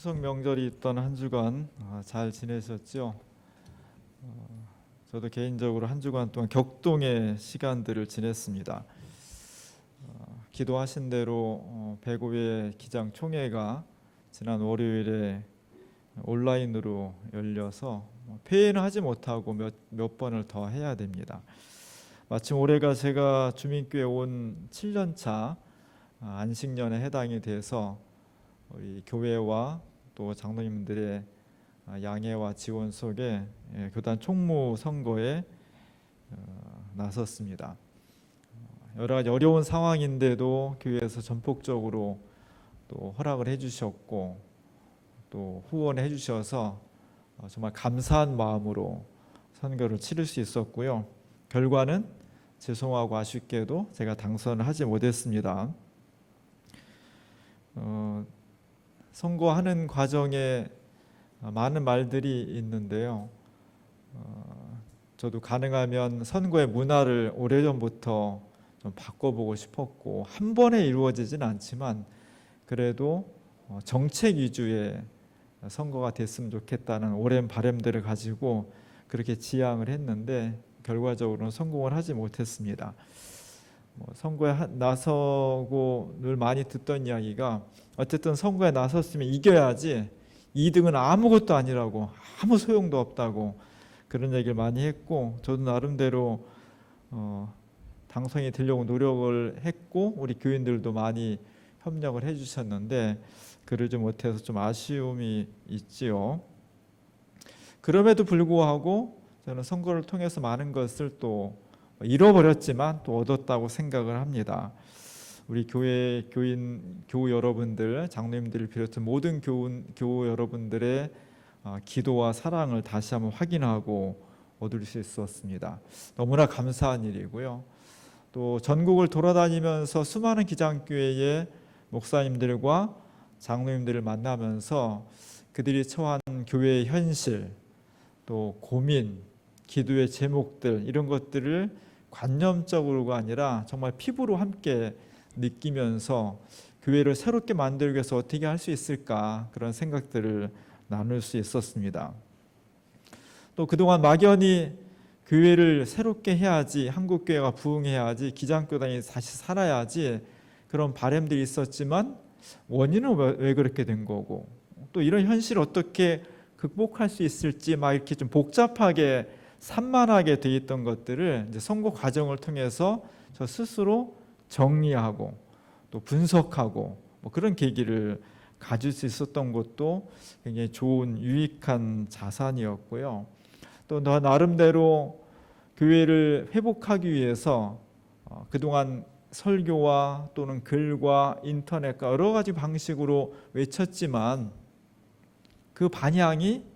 추석 명절이 있던 한 주간 아, 잘 지내셨죠? 어, 저도 개인적으로 한 주간 동안 격동의 시간들을 지냈습니다. 어, 기도하신 대로 어, 배구의 기장 총회가 지난 월요일에 온라인으로 열려서 뭐 폐회는 하지 못하고 몇, 몇 번을 더 해야 됩니다. 마침 올해가 제가 주민교회 온 7년차 아, 안식년에 해당이 돼서 우리 교회와 또 장로님들의 아, 양해와 지원 속에 예, 교단 총무 선거에 어, 나섰습니다. 어, 여러 가지 어려운 상황인데도 교회에서 전폭적으로 또 허락을 해주셨고 또 후원해 주셔서 어, 정말 감사한 마음으로 선거를 치를 수 있었고요. 결과는 죄송하고 아쉽게도 제가 당선을 하지 못했습니다. 어, 선거하는 과정에 많은 말들이 있는데요. 어, 저도 가능하면 선거의 문화를 오래전부터 좀 바꿔보고 싶었고 한 번에 이루어지진 않지만 그래도 어, 정책 위주의 선거가 됐으면 좋겠다는 오랜 바람들을 가지고 그렇게 지향을 했는데 결과적으로는 성공을 하지 못했습니다. 뭐 선거에 하- 나서고 늘 많이 듣던 이야기가 어쨌든 선거에 나섰으면 이겨야지 2등은 아무것도 아니라고 아무 소용도 없다고 그런 얘기를 많이 했고 저도 나름대로 어, 당선이 되려고 노력을 했고 우리 교인들도 많이 협력을 해주셨는데 그러지 못해서 좀 아쉬움이 있지요. 그럼에도 불구하고 저는 선거를 통해서 많은 것을 또 잃어버렸지만 또 얻었다고 생각을 합니다. 우리 교회 교인 교우 여러분들, 장로님들을 비롯한 모든 교우, 교우 여러분들의 어, 기도와 사랑을 다시 한번 확인하고 얻을 수 있었습니다. 너무나 감사한 일이고요. 또 전국을 돌아다니면서 수많은 기장교회의 목사님들과 장로님들을 만나면서 그들이 처한 교회의 현실, 또 고민, 기도의 제목들 이런 것들을 관념적으로가 아니라 정말 피부로 함께 느끼면서 교회를 새롭게 만들기 위해서 어떻게 할 수 있을까 그런 생각들을 나눌 수 있었습니다. 또 그동안 막연히 교회를 새롭게 해야지 한국 교회가 부흥해야지 기장교단이 다시 살아야지 그런 바람들이 있었지만 원인은 왜, 왜 그렇게 된 거고 또 이런 현실을 어떻게 극복할 수 있을지 막 이렇게 좀 복잡하게 산만하게 돼 있던 것들을 이제 선거 과정을 통해서 저 스스로 정리하고 또 분석하고 뭐 그런 계기를 가질 수 있었던 것도 굉장히 좋은 유익한 자산이었고요. 또나 나름대로 교회를 회복하기 위해서 어, 그동안 설교와 또는 글과 인터넷과 여러 가지 방식으로 외쳤지만 그 반향이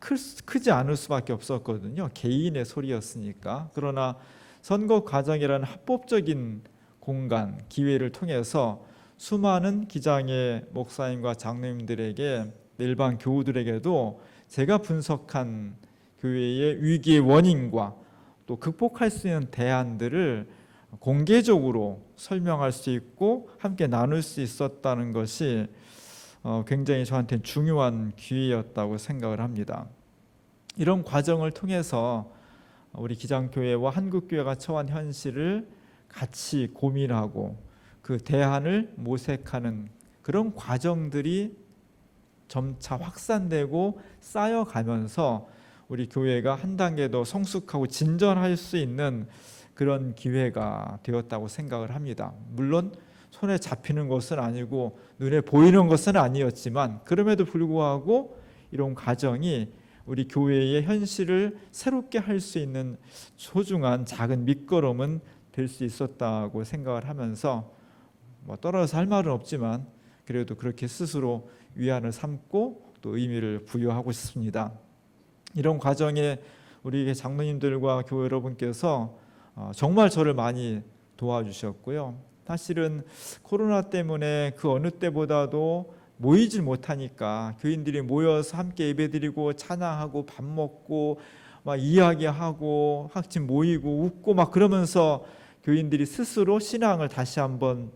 크지 않을 수밖에 없었거든요. 개인의 소리였으니까. 그러나 선거 과정이라는 합법적인 공간, 기회를 통해서 수많은 기장의 목사님과 장로님들에게 일반 교우들에게도 제가 분석한 교회의 위기의 원인과 또 극복할 수 있는 대안들을 공개적으로 설명할 수 있고 함께 나눌 수 있었다는 것이 어, 굉장히 저한테는 중요한 기회였다고 생각을 합니다. 이런 과정을 통해서 우리 기장교회와 한국교회가 처한 현실을 같이 고민하고 그 대안을 모색하는 그런 과정들이 점차 확산되고 쌓여가면서 우리 교회가 한 단계 더 성숙하고 진전할 수 있는 그런 기회가 되었다고 생각을 합니다. 물론 손에 잡히는 것은 아니고 눈에 보이는 것은 아니었지만 그럼에도 불구하고 이런 과정이 우리 교회의 현실을 새롭게 할 수 있는 소중한 작은 밑거름은 될 수 있었다고 생각을 하면서 뭐 떨어져서 할 말은 없지만 그래도 그렇게 스스로 위안을 삼고 또 의미를 부여하고 싶습니다. 이런 과정에 우리 장로님들과 교회 여러분께서 어, 정말 저를 많이 도와주셨고요. 사실은 코로나 때문에 그 어느 때보다도 모이질 못하니까 교인들이 모여서 함께 예배드리고 찬양하고 밥 먹고 막 이야기하고 학집 모이고 웃고 막 그러면서 교인들이 스스로 신앙을 다시 한번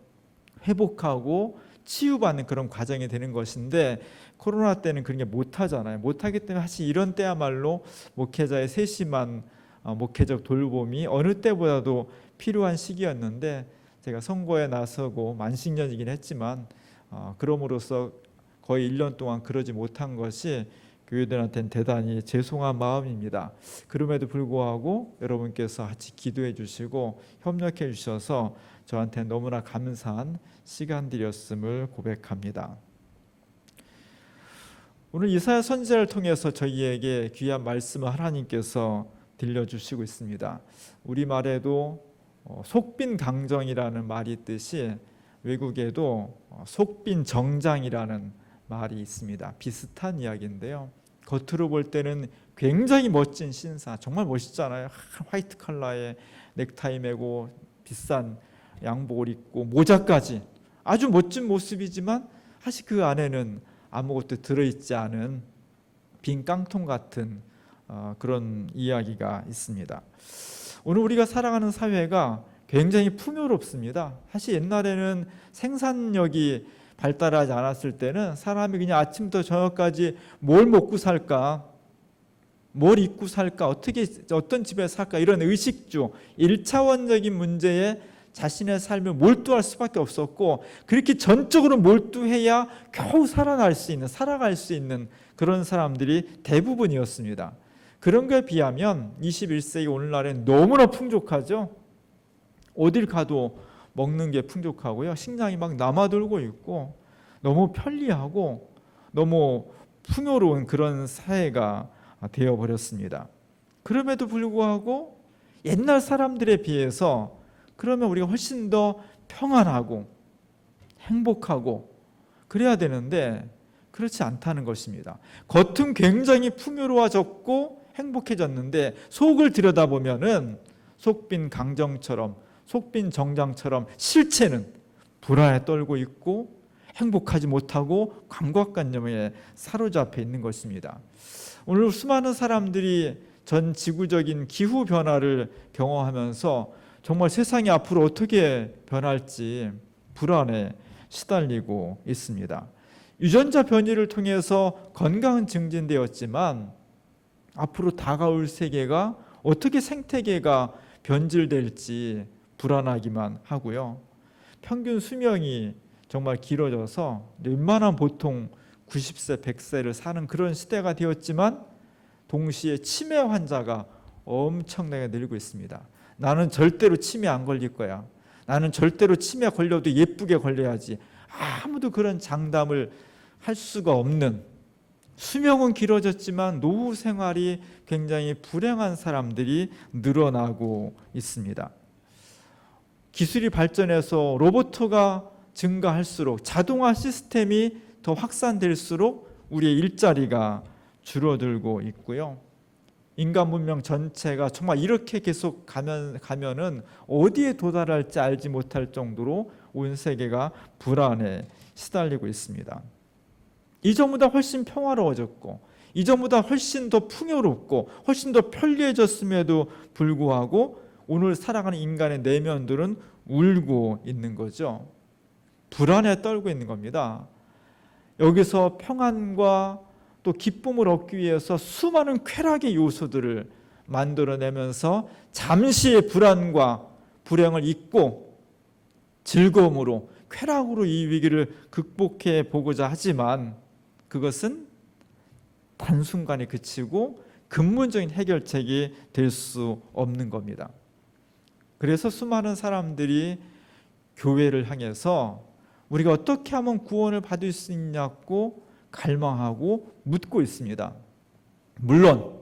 회복하고 치유받는 그런 과정이 되는 것인데 코로나 때는 그런 게 못하잖아요. 못하기 때문에 사실 이런 때야말로 목회자의 세심한 어, 목회적 돌봄이 어느 때보다도 필요한 시기였는데 제가 선거에 나서고 만식년이긴 했지만 어, 그럼으로써 거의 1년 동안 그러지 못한 것이 교회들한테는 대단히 죄송한 마음입니다. 그럼에도 불구하고 여러분께서 같이 기도해 주시고 협력해 주셔서 저한테 너무나 감사한 시간들이었음을 고백합니다. 오늘 이사야 선지자를 통해서 저희에게 귀한 말씀을 하나님께서 들려주시고 있습니다. 우리 말에도 어, 속빈 강정이라는 말이 있듯이 외국에도 어, 속빈 정장이라는 말이 있습니다. 비슷한 이야기인데요. 겉으로 볼 때는 굉장히 멋진 신사, 정말 멋있잖아요. 화이트 컬러의 넥타이 메고 비싼 양복을 입고 모자까지 아주 멋진 모습이지만 사실 그 안에는 아무것도 들어있지 않은 빈 깡통 같은 어, 그런 이야기가 있습니다. 오늘 우리가 살아가는 사회가 굉장히 풍요롭습니다. 사실 옛날에는 생산력이 발달하지 않았을 때는 사람이 그냥 아침부터 저녁까지 뭘 먹고 살까, 뭘 입고 살까, 어떻게 어떤 집에 살까 이런 의식주, 일차원적인 문제에 자신의 삶을 몰두할 수밖에 없었고 그렇게 전적으로 몰두해야 겨우 살아날 수 있는, 살아갈 수 있는 그런 사람들이 대부분이었습니다. 그런 거에 비하면 21세기 오늘날엔 너무나 풍족하죠. 어딜 가도 먹는 게 풍족하고요. 식량이 막 남아돌고 있고 너무 편리하고 너무 풍요로운 그런 사회가 되어 버렸습니다. 그럼에도 불구하고 옛날 사람들에 비해서 그러면 우리가 훨씬 더 평안하고 행복하고 그래야 되는데 그렇지 않다는 것입니다. 겉은 굉장히 풍요로워졌고 행복해졌는데 속을 들여다보면은 속빈 강정처럼 속빈 정장처럼 실체는 불안에 떨고 있고 행복하지 못하고 감각관념에 사로잡혀 있는 것입니다. 오늘 수많은 사람들이 전 지구적인 기후 변화를 경험하면서 정말 세상이 앞으로 어떻게 변할지 불안에 시달리고 있습니다. 유전자 변이를 통해서 건강은 증진되었지만 앞으로 다가올 세계가 어떻게 생태계가 변질될지 불안하기만 하고요. 평균 수명이 정말 길어져서 웬만한 보통 90세, 100세를 사는 그런 시대가 되었지만 동시에 치매 환자가 엄청나게 늘고 있습니다. 나는 절대로 치매 안 걸릴 거야. 나는 절대로 치매 걸려도 예쁘게 걸려야지. 아무도 그런 장담을 할 수가 없는 수명은 길어졌지만 노후 생활이 굉장히 불행한 사람들이 늘어나고 있습니다. 기술이 발전해서 로봇가 증가할수록 자동화 시스템이 더 확산될수록 우리의 일자리가 줄어들고 있고요. 인간 문명 전체가 정말 이렇게 계속 가면 가면은 어디에 도달할지 알지 못할 정도로 온 세계가 불안에 시달리고 있습니다. 이전보다 훨씬 평화로워졌고 이전보다 훨씬 더 풍요롭고 훨씬 더 편리해졌음에도 불구하고 오늘 살아가는 인간의 내면들은 울고 있는 거죠. 불안에 떨고 있는 겁니다. 여기서 평안과 또 기쁨을 얻기 위해서 수많은 쾌락의 요소들을 만들어내면서 잠시의 불안과 불행을 잊고 즐거움으로 쾌락으로 이 위기를 극복해 보고자 하지만 그것은 단순간에 그치고 근본적인 해결책이 될 수 없는 겁니다. 그래서 수많은 사람들이 교회를 향해서 우리가 어떻게 하면 구원을 받을 수 있냐고 갈망하고 묻고 있습니다. 물론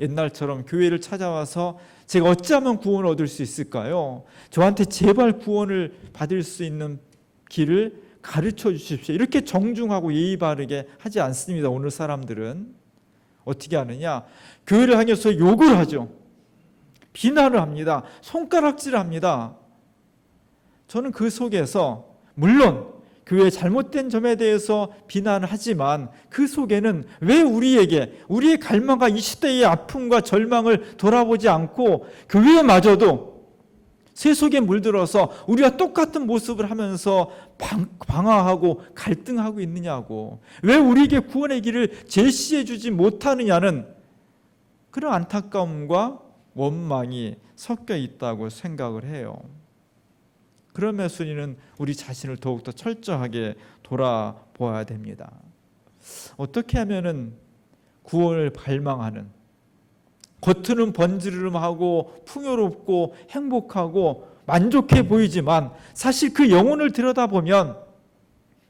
옛날처럼 교회를 찾아와서 제가 어찌하면 구원을 얻을 수 있을까요? 저한테 제발 구원을 받을 수 있는 길을 가르쳐 주십시오. 이렇게 정중하고 예의 바르게 하지 않습니다. 오늘 사람들은 어떻게 하느냐? 교회를 향해서 욕을 하죠. 비난을 합니다. 손가락질을 합니다. 저는 그 속에서 물론 교회의 잘못된 점에 대해서 비난을 하지만 그 속에는 왜 우리에게 우리의 갈망과 이 시대의 아픔과 절망을 돌아보지 않고 교회마저도 세 속에 물들어서 우리가 똑같은 모습을 하면서 방, 방황하고 갈등하고 있느냐고. 왜 우리에게 구원의 길을 제시해 주지 못하느냐는 그런 안타까움과 원망이 섞여 있다고 생각을 해요. 그러면서 우리는 우리 자신을 더욱더 철저하게 돌아보아야 됩니다. 어떻게 하면은 구원을 발망하는 겉으로는 번지르르하고 풍요롭고 행복하고 만족해 보이지만 사실 그 영혼을 들여다보면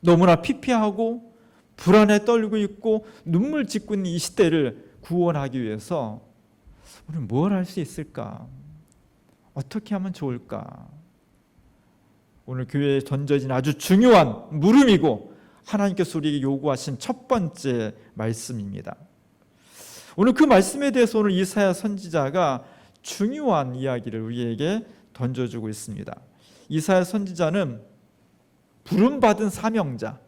너무나 피폐하고 불안에 떨고 있고 눈물 짓고 있는 이 시대를 구원하기 위해서 우리 뭘할 수 있을까? 어떻게 하면 좋을까? 오늘 교회에 던져진 아주 중요한 물음이고 하나님께서 우리에게 요구하신 첫 번째 말씀입니다. 오늘 그 말씀에 대해서 오늘 이사야 선지자가 중요한 이야기를 우리에게 던져주고 있습니다. 이사야 선지자는 부름받은 사명자,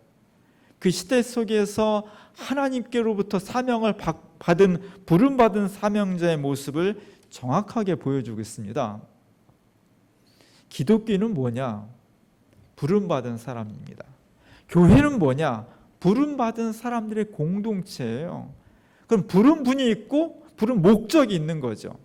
그 시대 속에서 하나님께로부터 사명을 받은 부름받은 사명자의 모습을 정확하게 보여주고 있습니다. 기독교는 뭐냐? 부름받은 사람입니다. 교회는 뭐냐? 부름받은 사람들의 공동체예요. 그럼 부름 분이 있고 부름 목적이 있는 거죠.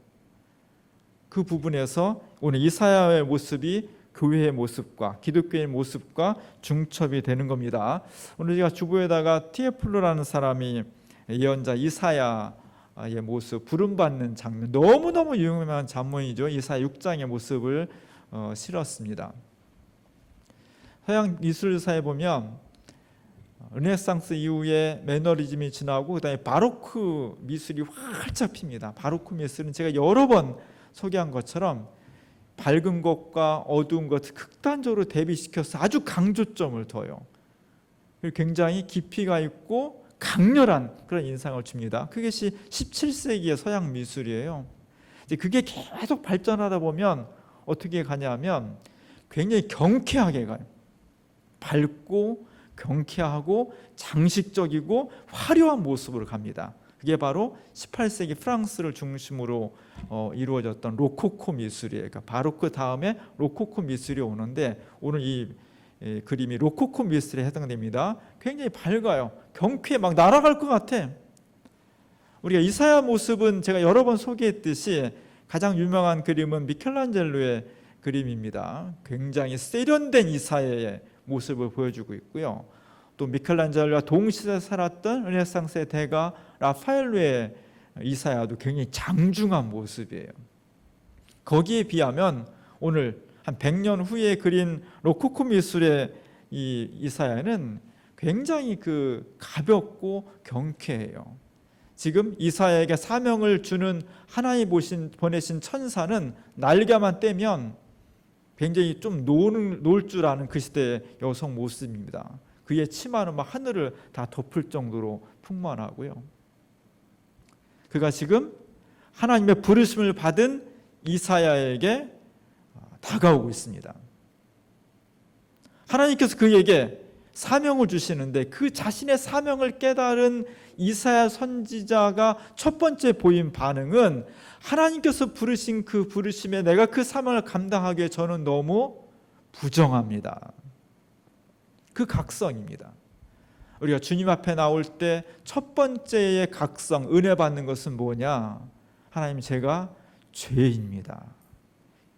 그 부분에서 오늘 이사야의 모습이 교회의 모습과 기독교의 모습과 중첩이 되는 겁니다. 오늘 제가 주부에다가 티에플로라는 사람이 예언자 이사야의 모습 부름받는 장면 너무너무 유명한 장면이죠. 이사야 6장의 모습을 어, 실었습니다. 서양 미술사에 보면 르네상스 이후에 매너리즘이 지나고 그다음에 바로크 미술이 활짝 핍니다. 바로크 미술은 제가 여러 번 소개한 것처럼 밝은 것과 어두운 것을 극단적으로 대비시켜서 아주 강조점을 둬요. 굉장히 깊이가 있고 강렬한 그런 인상을 줍니다. 그것이 17세기의 서양 미술이에요. 이제 그게 계속 발전하다 보면 어떻게 가냐면 굉장히 경쾌하게 가요. 밝고 경쾌하고 장식적이고 화려한 모습으로 갑니다. 그게 바로 18세기 프랑스를 중심으로 어, 이루어졌던 로코코 미술이에요. 그러니까 바로크 다음에 로코코 미술이 오는데 오늘 이, 이 그림이 로코코 미술에 해당됩니다. 굉장히 밝아요. 경쾌 막 날아갈 것 같아. 우리가 이사야 모습은 제가 여러 번 소개했듯이 가장 유명한 그림은 미켈란젤로의 그림입니다. 굉장히 세련된 이사야의 모습을 보여주고 있고요. 또 미켈란젤로와 동시대 살았던 르네상스의 대가 라파엘로의 이사야도 굉장히 장중한 모습이에요. 거기에 비하면 오늘 한 100년 후에 그린 로코코 미술의 이 이사야는 굉장히 그 가볍고 경쾌해요. 지금 이사야에게 사명을 주는 하나님 보신 보내신 천사는 날개만 떼면 굉장히 좀놀줄 아는 그 시대의 여성 모습입니다. 그의 치마는 막 하늘을 다 덮을 정도로 풍만하고요. 그가 지금 하나님의 부르심을 받은 이사야에게 다가오고 있습니다. 하나님께서 그에게 사명을 주시는데 그 자신의 사명을 깨달은 이사야 선지자가 첫 번째 보인 반응은 하나님께서 부르신 그 부르심에 내가 그 사명을 감당하기에 저는 너무 부정합니다. 그 각성입니다. 우리가 주님 앞에 나올 때 첫 번째의 각성, 은혜 받는 것은 뭐냐? 하나님 제가 죄입니다.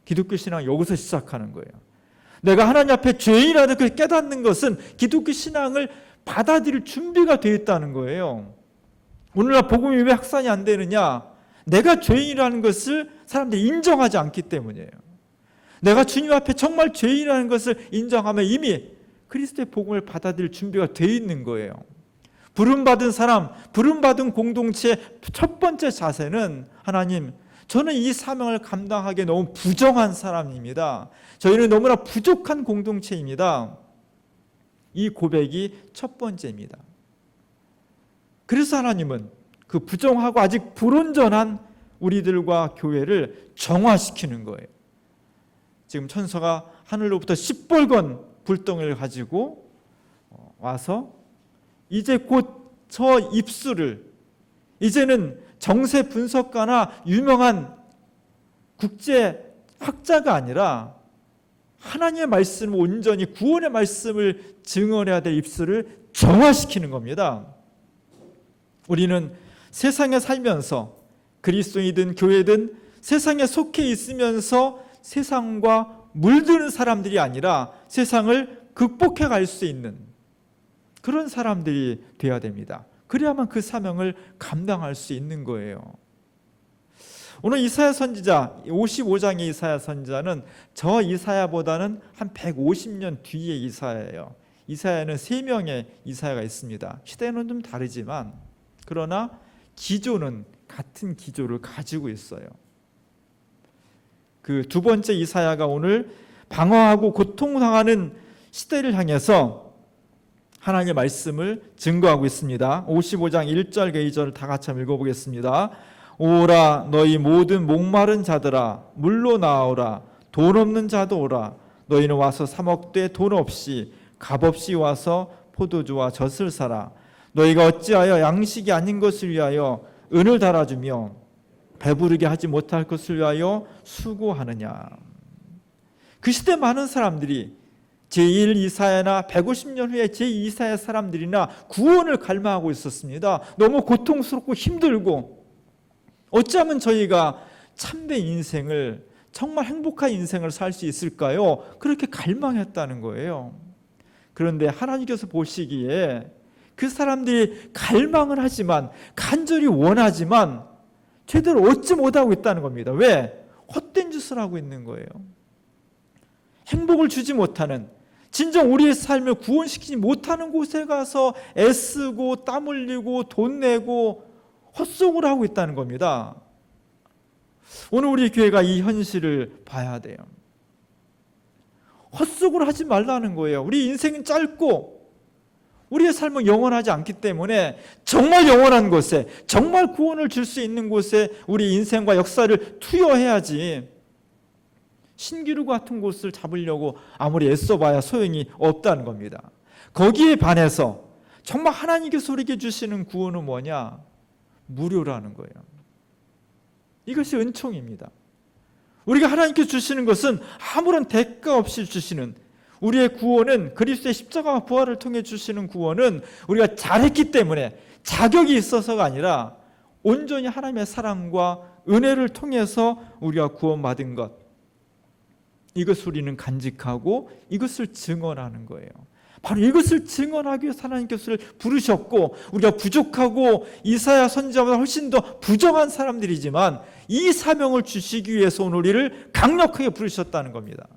기독교 신앙 여기서 시작하는 거예요. 내가 하나님 앞에 죄인이라는 걸 깨닫는 것은 기독교 신앙을 받아들일 준비가 되어 있다는 거예요. 오늘날 복음이 왜 확산이 안 되느냐? 내가 죄인이라는 것을 사람들이 인정하지 않기 때문이에요. 내가 주님 앞에 정말 죄인이라는 것을 인정하면 이미 그리스도의 복음을 받아들일 준비가 되어 있는 거예요. 부름받은 사람, 부름받은 공동체의 첫 번째 자세는 하나님, 저는 이 사명을 감당하기에 너무 부정한 사람입니다. 저희는 너무나 부족한 공동체입니다. 이 고백이 첫 번째입니다. 그래서 하나님은 그 부정하고 아직 불온전한 우리들과 교회를 정화시키는 거예요. 지금 천사가 하늘로부터 시뻘건 불덩이를 가지고 어, 와서 이제 곧 저 입술을 이제는 정세 분석가나 유명한 국제 학자가 아니라 하나님의 말씀을 온전히 구원의 말씀을 증언해야 될 입술을 정화시키는 겁니다. 우리는 세상에 살면서 그리스도이든 교회든 세상에 속해 있으면서 세상과 물드는 사람들이 아니라 세상을 극복해 갈 수 있는 그런 사람들이 되어야 됩니다. 그래야만 그 사명을 감당할 수 있는 거예요. 오늘 이사야 선지자 55장의 이사야 선지자는 저 이사야보다는 한 150년 뒤의 이사야예요. 이사야는 세 명의 이사야가 있습니다. 시대는 좀 다르지만 그러나 기조는 같은 기조를 가지고 있어요. 그 두 번째 이사야가 오늘 방황하고 고통당하는 시대를 향해서 하나님의 말씀을 증거하고 있습니다. 55장 1절 2절을 다 같이 한번 읽어보겠습니다. 오라 너희 모든 목마른 자들아 물로 나오라 돈 없는 자도 오라 너희는 와서 사먹되 돈 없이 값 없이 와서 포도주와 젖을 사라 너희가 어찌하여 양식이 아닌 것을 위하여 은을 달아주며 배부르게 하지 못할 것을 위하여 수고하느냐 그 시대 많은 사람들이 제1 이사야나 150년 후에 제2사야 사람들이나 구원을 갈망하고 있었습니다. 너무 고통스럽고 힘들고 어쩌면 저희가 참된 인생을 정말 행복한 인생을 살 수 있을까요? 그렇게 갈망했다는 거예요. 그런데 하나님께서 보시기에 그 사람들이 갈망을 하지만 간절히 원하지만 제대로 얻지 못하고 있다는 겁니다. 왜? 헛된 짓을 하고 있는 거예요. 행복을 주지 못하는 진정 우리의 삶을 구원시키지 못하는 곳에 가서 애쓰고 땀 흘리고 돈 내고 헛속을 하고 있다는 겁니다. 오늘 우리 교회가 이 현실을 봐야 돼요. 헛속을 하지 말라는 거예요. 우리 인생은 짧고 우리의 삶은 영원하지 않기 때문에 정말 영원한 곳에 정말 구원을 줄 수 있는 곳에 우리 인생과 역사를 투여해야지 신기루 같은 곳을 잡으려고 아무리 애써봐야 소용이 없다는 겁니다. 거기에 반해서 정말 하나님께서 우리에게 주시는 구원은 뭐냐? 무료라는 거예요. 이것이 은총입니다. 우리가 하나님께 주시는 것은 아무런 대가 없이 주시는 우리의 구원은 그리스도의 십자가와 부활을 통해 주시는 구원은 우리가 잘했기 때문에 자격이 있어서가 아니라 온전히 하나님의 사랑과 은혜를 통해서 우리가 구원받은 것. 이것을 우리는 간직하고 이것을 증언하는 거예요. 바로 이것을 증언하기 위해서 하나님께서 부르셨고 우리가 부족하고 이사야 선지자보다 훨씬 더 부정한 사람들이지만 이 사명을 주시기 위해서 오늘 우리를 강력하게 부르셨다는 겁니다.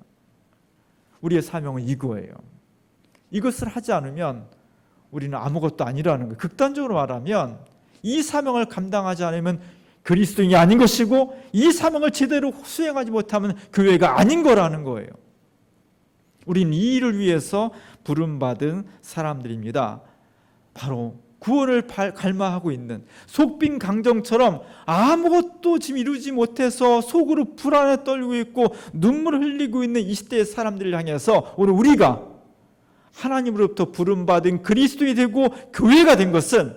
우리의 사명은 이거예요. 이것을 하지 않으면 우리는 아무것도 아니라는 거예요. 극단적으로 말하면 이 사명을 감당하지 않으면 그리스도인이 아닌 것이고 이 사명을 제대로 수행하지 못하면 교회가 아닌 거라는 거예요. 우리는 이 일을 위해서 부름받은 사람들입니다. 바로 구원을 갈망하고 있는 속빈 강정처럼 아무것도 지금 이루지 못해서 속으로 불안에 떨고 있고 눈물을 흘리고 있는 이 시대의 사람들을 향해서 오늘 우리가 하나님으로부터 부름받은 그리스도이 되고 교회가 된 것은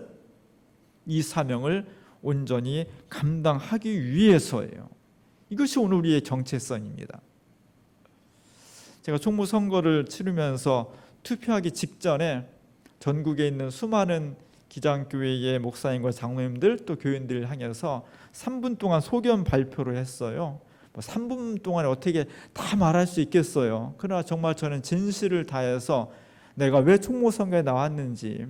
이 사명을 온전히 감당하기 위해서예요. 이것이 오늘 우리의 정체성입니다. 제가 총무 선거를 치르면서 투표하기 직전에 전국에 있는 수많은 기장교회의 목사님과 장로님들 또 교인들을 향해서 3분 동안 소견 발표를 했어요. 뭐 3분 동안에 어떻게 다 말할 수 있겠어요. 그러나 정말 저는 진실을 다해서 내가 왜 총무 선거에 나왔는지,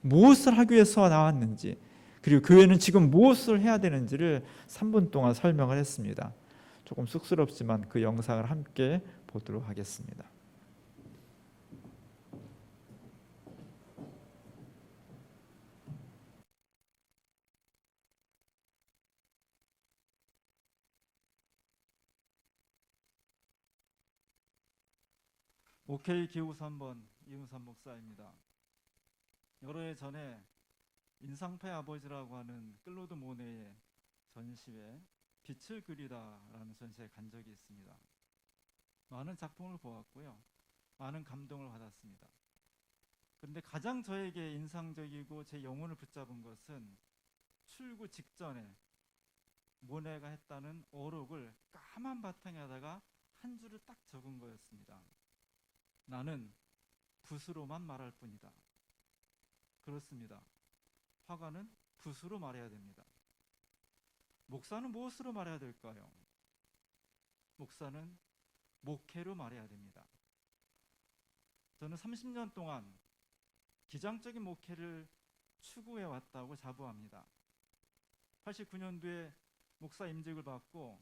무엇을 하기 위해서 나왔는지, 그리고 교회는 지금 무엇을 해야 되는지를 3분 동안 설명을 했습니다. 조금 쑥스럽지만 그 영상을 함께 보도록 하겠습니다. 오케이 기후 3번 이웅산 목사입니다. 여러 해 전에 인상파의 아버지라고 하는 클로드 모네의 전시회 빛을 그리다라는 전시회에 간 적이 있습니다. 많은 작품을 보았고요. 많은 감동을 받았습니다. 그런데 가장 저에게 인상적이고 제 영혼을 붙잡은 것은 출구 직전에 모네가 했다는 어록을 까만 바탕에다가 한 줄을 딱 적은 거였습니다. 나는 붓으로만 말할 뿐이다. 그렇습니다. 화가는 붓으로 말해야 됩니다. 목사는 무엇으로 말해야 될까요? 목사는 목회로 말해야 됩니다. 저는 30년 동안 기장적인 목회를 추구해 왔다고 자부합니다. 89년도에 목사 임직을 받고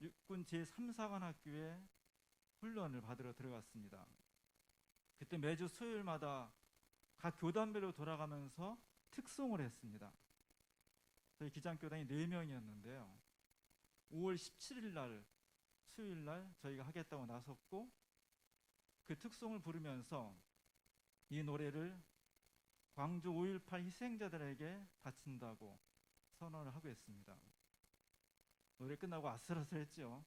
육군 제3사관 학교에 훈련을 받으러 들어갔습니다. 그때 매주 수요일마다 각 교단별로 돌아가면서 특송을 했습니다. 저희 기장교단이 4명이었는데요. 5월 17일 날 수요일 날 저희가 하겠다고 나섰고 그 특송을 부르면서 이 노래를 광주 5.18 희생자들에게 바친다고 선언을 하고 있습니다. 노래 끝나고 아슬아슬했죠.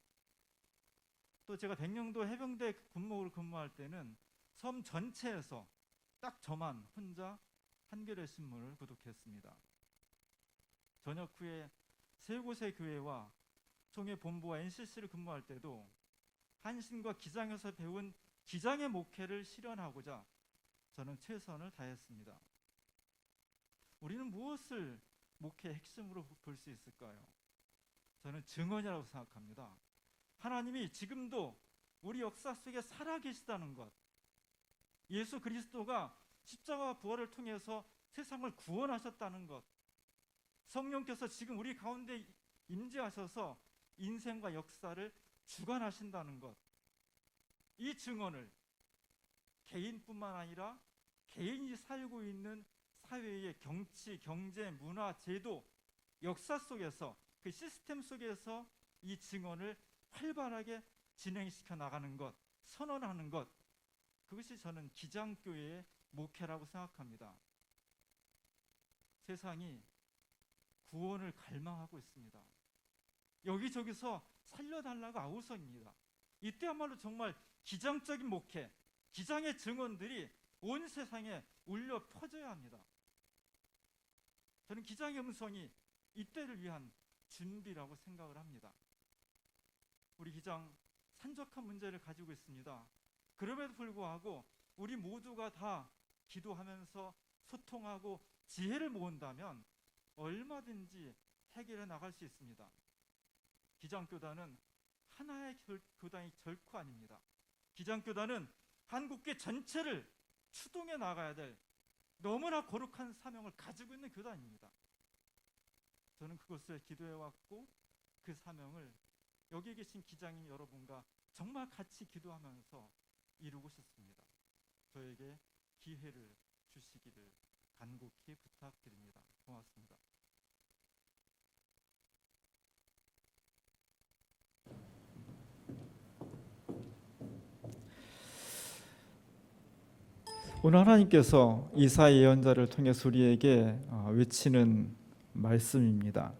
또 제가 백령도 해병대 군목으로 근무할 때는 섬 전체에서 딱 저만 혼자 한겨레 신문을 구독했습니다. 전역 후에 세 곳의 교회와 총회 본부와 NCC를 근무할 때도 한신과 기장에서 배운 기장의 목회를 실현하고자 저는 최선을 다했습니다. 우리는 무엇을 목회의 핵심으로 볼 수 있을까요? 저는 증언이라고 생각합니다. 하나님이 지금도 우리 역사 속에 살아계시다는 것. 예수 그리스도가 십자가 부활을 통해서 세상을 구원하셨다는 것. 성령께서 지금 우리 가운데 임재하셔서 인생과 역사를 주관하신다는 것. 이 증언을 개인뿐만 아니라 개인이 살고 있는 사회의 경치, 경제, 문화, 제도, 역사 속에서 그 시스템 속에서 이 증언을 활발하게 진행시켜 나가는 것, 선언하는 것, 그것이 저는 기장교회의 목회라고 생각합니다. 세상이 구원을 갈망하고 있습니다. 여기저기서 살려달라고 아우성입니다. 이때야말로 정말 기장적인 목회, 기장의 증언들이 온 세상에 울려 퍼져야 합니다. 저는 기장의 음성이 이때를 위한 준비라고 생각을 합니다. 우리 기장 산적한 문제를 가지고 있습니다. 그럼에도 불구하고 우리 모두가 다 기도하면서 소통하고 지혜를 모은다면 얼마든지 해결해 나갈 수 있습니다. 기장교단은 하나의 결- 교단이 결코 아닙니다. 기장교단은 한국계 전체를 추동해 나가야 될 너무나 거룩한 사명을 가지고 있는 교단입니다. 저는 그것을 기도해 왔고 그 사명을 여기 계신 기장인 여러분과 정말 같이 기도하면서 이루고 싶습니다. 저에게 기회를 주시기를 간곡히 부탁드립니다. 고맙습니다. 오늘 하나님께서 이사 예언자를 통해서 우리에게 어, 외치는 말씀입니다.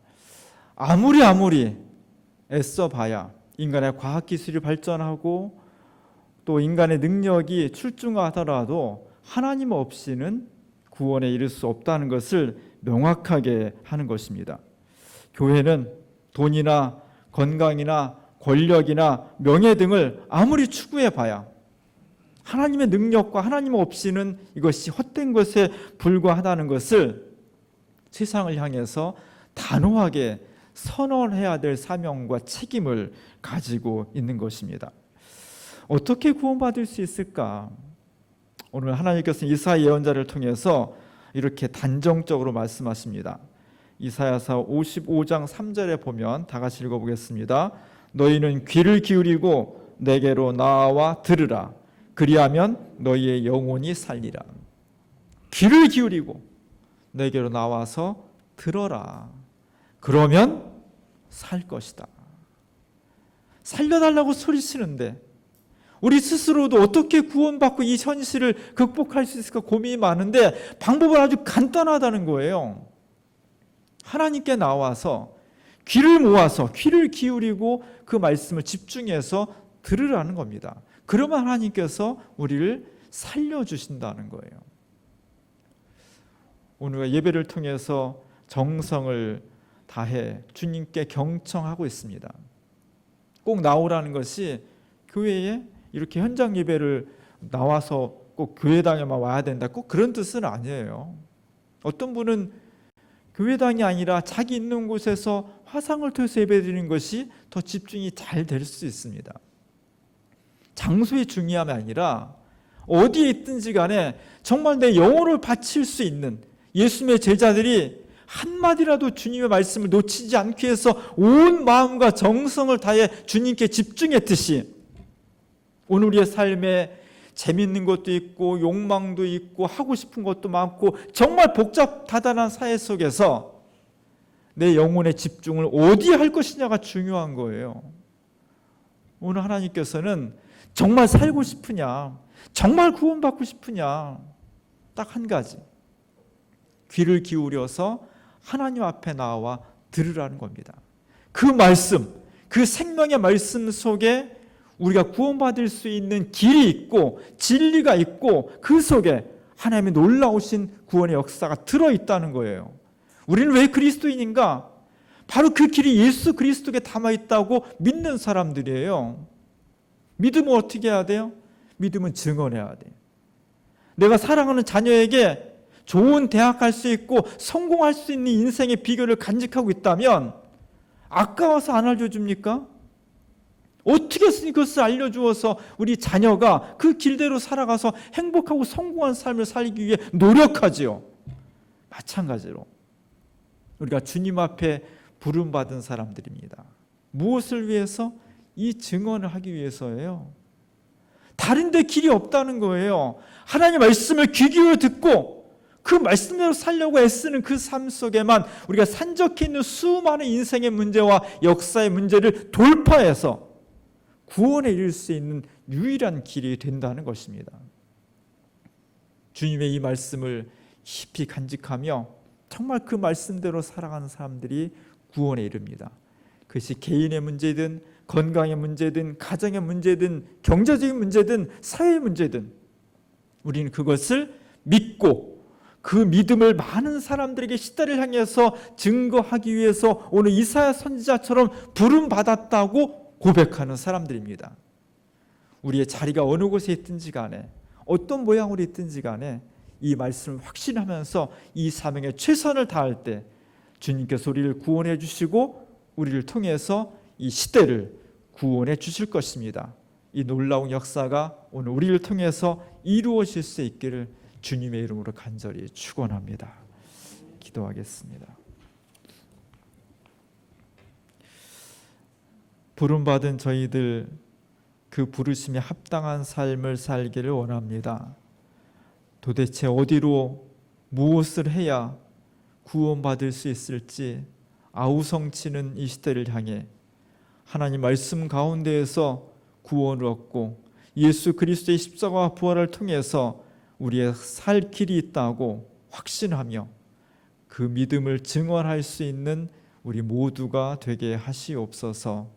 아무리 아무리 애써봐야 인간의 과학 기술이 발전하고 또 인간의 능력이 출중하더라도 하나님 없이는 구원에 이를 수 없다는 것을 명확하게 하는 것입니다. 교회는 돈이나 건강이나 권력이나 명예 등을 아무리 추구해 봐야 하나님의 능력과 하나님 없이는 이것이 헛된 것에 불과하다는 것을 세상을 향해서 단호하게 선언해야 될 사명과 책임을 가지고 있는 것입니다. 어떻게 구원받을 수 있을까? 오늘 하나님께서 이사 예언자를 통해서 이렇게 단정적으로 말씀하십니다. 이사야서 55장 3절에 보면 다 같이 읽어보겠습니다. 너희는 귀를 기울이고 내게로 나와 들으라. 그리하면 너희의 영혼이 살리라. 귀를 기울이고 내게로 나와서 들어라. 그러면 살 것이다. 살려달라고 소리치는데 우리 스스로도 어떻게 구원받고 이 현실을 극복할 수 있을까 고민이 많은데 방법은 아주 간단하다는 거예요. 하나님께 나와서 귀를 모아서 귀를 기울이고 그 말씀을 집중해서 들으라는 겁니다. 그러면 하나님께서 우리를 살려주신다는 거예요. 오늘 예배를 통해서 정성을 다해 주님께 경청하고 있습니다. 꼭 나오라는 것이 교회에 이렇게 현장 예배를 나와서 꼭 교회당에만 와야 된다. 꼭 그런 뜻은 아니에요. 어떤 분은 교회당이 아니라 자기 있는 곳에서 화상을 통해서 예배드리는 것이 더 집중이 잘 될 수 있습니다. 장소의 중요함이 아니라 어디에 있든지 간에 정말 내 영혼을 바칠 수 있는 예수님의 제자들이 한마디라도 주님의 말씀을 놓치지 않기 위해서 온 마음과 정성을 다해 주님께 집중했듯이 오늘 우리의 삶에 재밌는 것도 있고 욕망도 있고 하고 싶은 것도 많고 정말 복잡다단한 사회 속에서 내 영혼의 집중을 어디에 할 것이냐가 중요한 거예요. 오늘 하나님께서는 정말 살고 싶으냐, 정말 구원받고 싶으냐, 딱 한 가지. 귀를 기울여서 하나님 앞에 나와 들으라는 겁니다. 그 말씀, 그 생명의 말씀 속에 우리가 구원받을 수 있는 길이 있고 진리가 있고 그 속에 하나님의 놀라우신 구원의 역사가 들어 있다는 거예요. 우리는 왜 그리스도인인가? 바로 그 길이 예수 그리스도에 담아 있다고 믿는 사람들이에요. 믿음은 어떻게 해야 돼요? 믿음은 증언해야 돼. 내가 사랑하는 자녀에게 좋은 대학 갈 수 있고 성공할 수 있는 인생의 비결을 간직하고 있다면 아까워서 안 알려줍니까? 어떻게 그것을 알려주어서 우리 자녀가 그 길대로 살아가서 행복하고 성공한 삶을 살기 위해 노력하지요. 마찬가지로 우리가 주님 앞에 부름받은 사람들입니다. 무엇을 위해서? 이 증언을 하기 위해서예요. 다른데 길이 없다는 거예요. 하나님 말씀을 귀 기울여 듣고 그 말씀대로 살려고 애쓰는 그 삶 속에만 우리가 산적해 있는 수많은 인생의 문제와 역사의 문제를 돌파해서 구원에 이를 수 있는 유일한 길이 된다는 것입니다. 주님의 이 말씀을 깊이 간직하며 정말 그 말씀대로 살아가는 사람들이 구원에 이릅니다. 그것이 개인의 문제든 건강의 문제든 가정의 문제든 경제적인 문제든 사회의 문제든 우리는 그것을 믿고 그 믿음을 많은 사람들에게 시대를 향해서 증거하기 위해서 오늘 이사야 선지자처럼 부름 받았다고 고백하는 사람들입니다. 우리의 자리가 어느 곳에 있든지 간에 어떤 모양으로 있든지 간에 이 말씀을 확신하면서 이 사명에 최선을 다할 때 주님께서 우리를 구원해 주시고 우리를 통해서 이 시대를 구원해 주실 것입니다. 이 놀라운 역사가 오늘 우리를 통해서 이루어질 수 있기를 주님의 이름으로 간절히 축원합니다. 기도하겠습니다. 부름 받은 저희들 그 부르심에 합당한 삶을 살기를 원합니다. 도대체 어디로 무엇을 해야 구원받을 수 있을지 아우성치는 이 시대를 향해 하나님 말씀 가운데에서 구원을 얻고 예수 그리스도의 십자가와 부활을 통해서 우리의 살 길이 있다고 확신하며 그 믿음을 증언할 수 있는 우리 모두가 되게 하시옵소서